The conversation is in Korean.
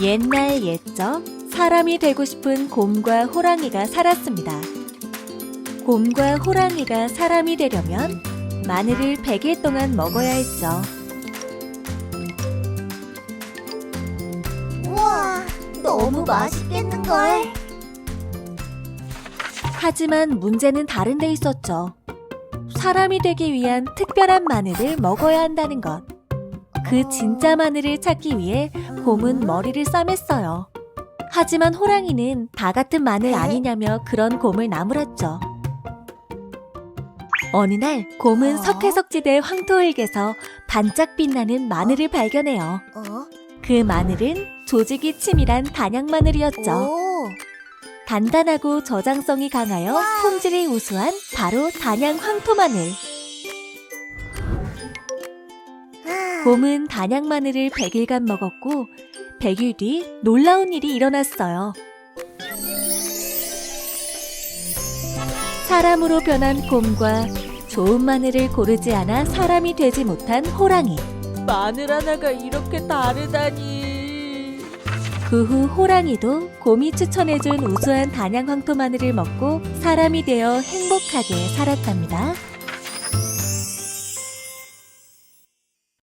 옛날 옛적 사람이 되고 싶은 곰과 호랑이가 살았습니다. 곰과 호랑이가 사람이 되려면 마늘을 100일 동안 먹어야 했죠. 우와, 너무 맛있겠는걸? 하지만 문제는 다른 데 있었죠. 사람이 되기 위한 특별한 마늘을 먹어야 한다는 것. 그 진짜 마늘을 찾기 위해 곰은 머리를 싸맸어요. 하지만 호랑이는 다 같은 마늘 아니냐며 그런 곰을 나무랐죠. 어느 날 곰은 어? 석회석지대 황토흙에서 반짝 빛나는 마늘을 발견해요. 어? 그 마늘은 조직이 치밀한 단양 마늘이었죠. 오, 단단하고 저장성이 강하여 와. 품질이 우수한 바로 단양 황토 마늘. 곰은 단양 마늘을 100일간 먹었고 100일 뒤 놀라운 일이 일어났어요. 사람으로 변한 곰과 좋은 마늘을 고르지 않아 사람이 되지 못한 호랑이. 마늘 하나가 이렇게 다르다니. 그 후 호랑이도 곰이 추천해준 우수한 단양 황토 마늘을 먹고 사람이 되어 행복하게 살았답니다.